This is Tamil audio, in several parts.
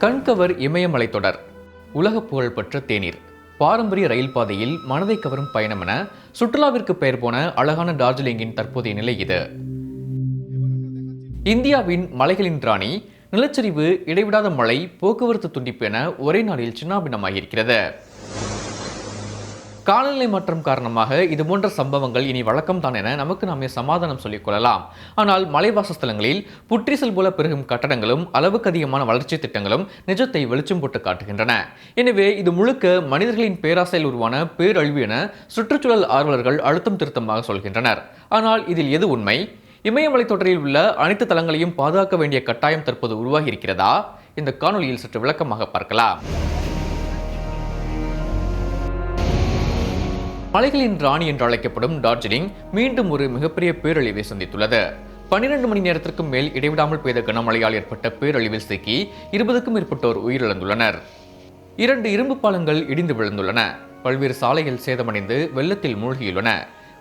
கண்கவர் இமயமலை தொடர். உலக புகழ்பெற்ற தேநீர். பாரம்பரிய ரயில் பாதையில் மனதை கவரும் பயணம் என சுற்றுலாவிற்கு பெயர் போன அழகான டார்ஜிலிங்கின் தற்போதைய நிலை இது. இந்தியாவின் மலைகளின் ராணி நிலச்சரிவு இடைவிடாத மழை போக்குவரத்து துண்டிப்பு என ஒரே நாளில் சின்னாபின்னமாகியிருக்கிறது. காலநிலை மாற்றம் காரணமாக இது போன்ற சம்பவங்கள் இனி வழக்கம் தான் என நமக்கு நாமே சமாதானம் சொல்லிக் கொள்ளலாம். ஆனால் மலைவாசஸ்தலங்களில் புற்றிசல் போல பெருகும் கட்டடங்களும் அளவுக்கு அதிகமான வளர்ச்சி திட்டங்களும் நிஜத்தை வெளிச்சம் போட்டு காட்டுகின்றன. எனவே இது முழுக்க மனிதர்களின் பேராசையில் உருவான பேரழிவு என சுற்றுச்சூழல் ஆர்வலர்கள் அழுத்தம் திருத்தமாக சொல்கின்றனர். ஆனால் இதில் எது உண்மை? இமயமலை தொடரில் உள்ள அனைத்து தலங்களையும் பாதுகாக்க வேண்டிய கட்டாயம் தற்போது உருவாகி இருக்கிறதா? இந்த காணொளியில் சற்று விளக்கமாக பார்க்கலாம். மலைகளின் ராணி என்று அழைக்கப்படும் டார்ஜிலிங் மீண்டும் ஒரு மிகப்பெரிய பேரழிவை சந்தித்துள்ளது. பன்னிரண்டு மணி நேரத்திற்கும் மேல் இடைவிடாமல் பெய்த கனமழையால் ஏற்பட்ட பேரழிவில் சிக்கி இருபதுக்கும் மேற்பட்டோர் உயிரிழந்துள்ளனர். இரண்டு இரும்பு பாலங்கள் இடிந்து விழுந்துள்ளன. பல்வேறு சாலைகள் சேதமடைந்து வெள்ளத்தில் மூழ்கியுள்ளன.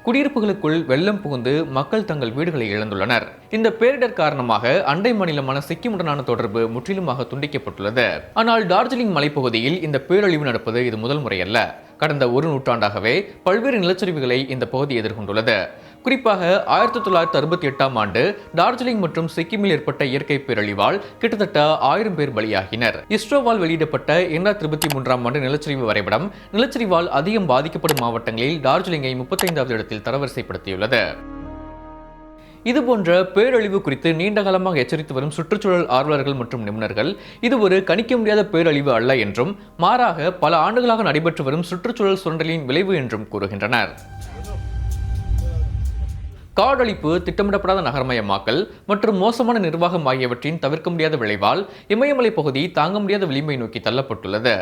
குடியிருப்புகளுக்குள் வெள்ளம் புகுந்து மக்கள் தங்கள் வீடுகளை இழந்துள்ளனர். இந்த பேரிடர் காரணமாக அண்டை மாநிலமான சிக்கிமுடனான தொடர்பு முற்றிலுமாக துண்டிக்கப்பட்டுள்ளது. ஆனால் டார்ஜிலிங் மலைப்பகுதியில் இந்த பேரழிவு நடப்பது இது முதல் முறையல்ல. கடந்த ஒரு நூற்றாண்டாகவே பல்வேறு நிலச்சரிவுகளை இந்த பகுதி எதிர்கொண்டுள்ளது. குறிப்பாக ஆயிரத்தி தொள்ளாயிரத்தி அறுபத்தி எட்டாம் ஆண்டு டார்ஜிலிங் மற்றும் சிக்கிமில் ஏற்பட்ட இயற்கை பேரழிவால் கிட்டத்தட்ட ஆயிரம் பேர் பலியாகினர். இஸ்ரோவால் வெளியிடப்பட்ட இரண்டாயிரத்தி இருபத்தி மூன்றாம் ஆண்டு நிலச்சரிவு வரைபடம் நிலச்சரிவால் அதிகம் பாதிக்கப்படும் மாவட்டங்களில் டார்ஜிலிங்கை முப்பத்தைந்தாவது இடத்தில் தரவரிசைப்படுத்தியுள்ளது. இதுபோன்ற பேரழிவு குறித்து நீண்ட காலமாக எச்சரித்து வரும் சுற்றுச்சூழல் ஆர்வலர்கள் மற்றும் நிபுணர்கள் இது ஒரு கணிக்க முடியாத பேரழிவு அல்ல என்றும் மாறாக பல ஆண்டுகளாக நடைபெற்று வரும் சுற்றுச்சூழல் சுரண்டலின் விளைவு என்றும் கூறுகின்றனர். காடழிப்பு திட்டமிடப்படாத நகரமயமாக்கல் மற்றும் மோசமான நிர்வாகம் ஆகியவற்றின் தவிர்க்க முடியாத விளைவால் இமயமலை பகுதி தாங்க முடியாத விளிம்பை நோக்கி தள்ளப்பட்டுள்ளது.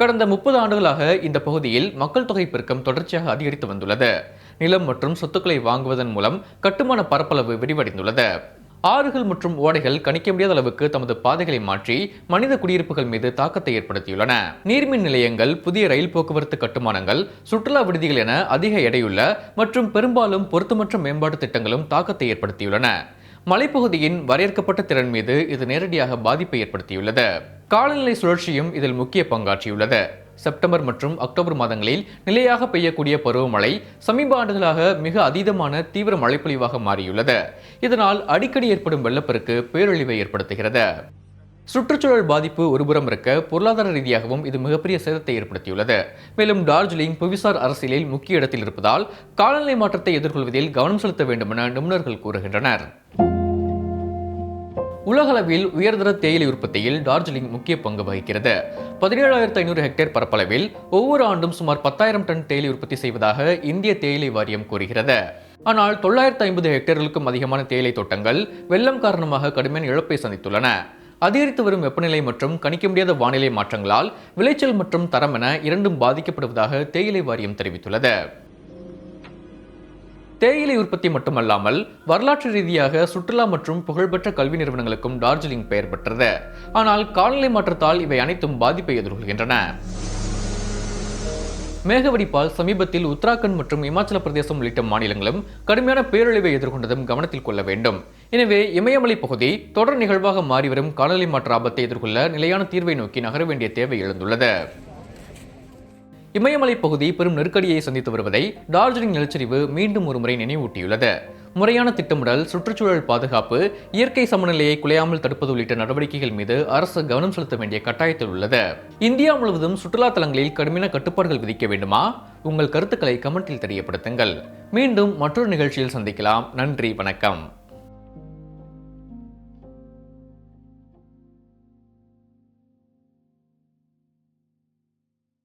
கடந்த முப்பது ஆண்டுகளாக இந்த பகுதியில் மக்கள் தொகை பெருக்கம் தொடர்ச்சியாக அதிகரித்து வந்துள்ளது. நிலம் மற்றும் சொத்துக்களை வாங்குவதன் மூலம் கட்டுமான பரப்பளவு விரிவடைந்துள்ளது. ஆறுகள் மற்றும் ஓடைகள் கணிக்க முடியாத அளவுக்கு தமது பாதைகளை மாற்றி மனித குடியிருப்புகள் மீது தாக்கத்தை ஏற்படுத்தியுள்ளன. நீர்மின் நிலையங்கள் புதிய ரயில் போக்குவரத்து கட்டுமானங்கள் சுற்றுலா விடுதிகள் என அதிக எடையுள்ள மற்றும் பெரும்பாலும் பொருத்தமற்ற மேம்பாட்டு திட்டங்களும் தாக்கத்தை ஏற்படுத்தியுள்ளன. மலைப்பகுதியின் வரையறுக்கப்பட்ட திறன் மீது இது நேரடியாக பாதிப்பை ஏற்படுத்தியுள்ளது. காலநிலை சுழற்சியும் இதில் முக்கிய பங்காற்றியுள்ளது. செப்டம்பர் மற்றும் அக்டோபர் மாதங்களில் நிலையாக பெய்யக்கூடிய பருவமழை சமீப ஆண்டுகளாக மிக அதீதமான தீவிர மழைப்பொழிவாக மாறியுள்ளது. இதனால் அடிக்கடி ஏற்படும் வெள்ளப்பெருக்கு பேரழிவை ஏற்படுத்துகிறது. சுற்றுச்சூழல் பாதிப்பு ஒருபுறம் இருக்க பொருளாதார ரீதியாகவும் இது மிகப்பெரிய சேதத்தை ஏற்படுத்தியுள்ளது. மேலும் டார்ஜிலிங் புவிசார் அரசியலில் முக்கிய இடத்தில் இருப்பதால் காலநிலை மாற்றத்தை எதிர்கொள்வதில் கவனம் செலுத்த வேண்டுமென நிபுணர்கள் கூறுகின்றனர். உலகளவில் உயர்தர தேயிலை உற்பத்தியில் டார்ஜிலிங் முக்கிய பங்கு வகிக்கிறது. பதினேழாயிரத்து ஐநூறு ஹெக்டேர் பரப்பளவில் ஒவ்வொரு ஆண்டும் சுமார் பத்தாயிரம் டன் தேயிலை உற்பத்தி செய்வதாக இந்திய தேயிலை வாரியம் கூறுகிறது. ஆனால் தொள்ளாயிரத்து ஐம்பது ஹெக்டேர்களுக்கும் அதிகமான தேயிலை தோட்டங்கள் வெள்ளம் காரணமாக கடுமையான இழப்பை சந்தித்துள்ளன. அதிகரித்து வரும் வெப்பநிலை மற்றும் கணிக்க முடியாத வானிலை மாற்றங்களால் விளைச்சல் மற்றும் தரம் என இரண்டும் பாதிக்கப்படுவதாக தேயிலை வாரியம் தெரிவித்துள்ளது. தேயிலை உற்பத்தி மட்டுமல்லாமல் வரலாற்று ரீதியாக சுற்றுலா மற்றும் புகழ்பெற்ற கல்வி நிறுவனங்களுக்கும் டார்ஜிலிங் பெயர் பெற்றது. ஆனால் காலநிலை மாற்றத்தால் இவை அனைத்தும் பாதிப்பை எதிர்கொள்கின்றன. மேகவெடிப்பால் சமீபத்தில் உத்தராகண்ட் மற்றும் இமாச்சல பிரதேசம் உள்ளிட்ட மாநிலங்களும் கடுமையான பேரழிவை எதிர்கொண்டதும் கவனத்தில் கொள்ள வேண்டும். எனவே இமயமலை பகுதி தொடர் நிகழ்வாக மாறிவரும் காலநிலை மாற்ற ஆபத்தை எதிர்கொள்ள நிலையான தீர்வை நோக்கி நகர வேண்டிய தேவை எழுந்துள்ளது. இமயமலை பகுதி பெரும் நெருக்கடியை சந்தித்து வருவதை டார்ஜிலிங் நிலச்சரிவு மீண்டும் ஒருமுறை நினைவூட்டியுள்ளது. முறையான திட்டமிடல் சுற்றுச்சூழல் பாதுகாப்பு இயற்கை சமநிலையை குலையாமல் தடுப்பது உள்ளிட்ட நடவடிக்கைகள் மீது அரசு கவனம் செலுத்த வேண்டிய கட்டாயத்தில் உள்ளது. இந்தியா முழுவதும் சுற்றுலா தலங்களில் கடுமையான கட்டுப்பாடுகள் விதிக்க வேண்டுமா? உங்கள் கருத்துக்களை கமெண்டில் தெரியப்படுத்துங்கள். மீண்டும் மற்றொரு நிகழ்ச்சியில் சந்திக்கலாம். நன்றி வணக்கம்.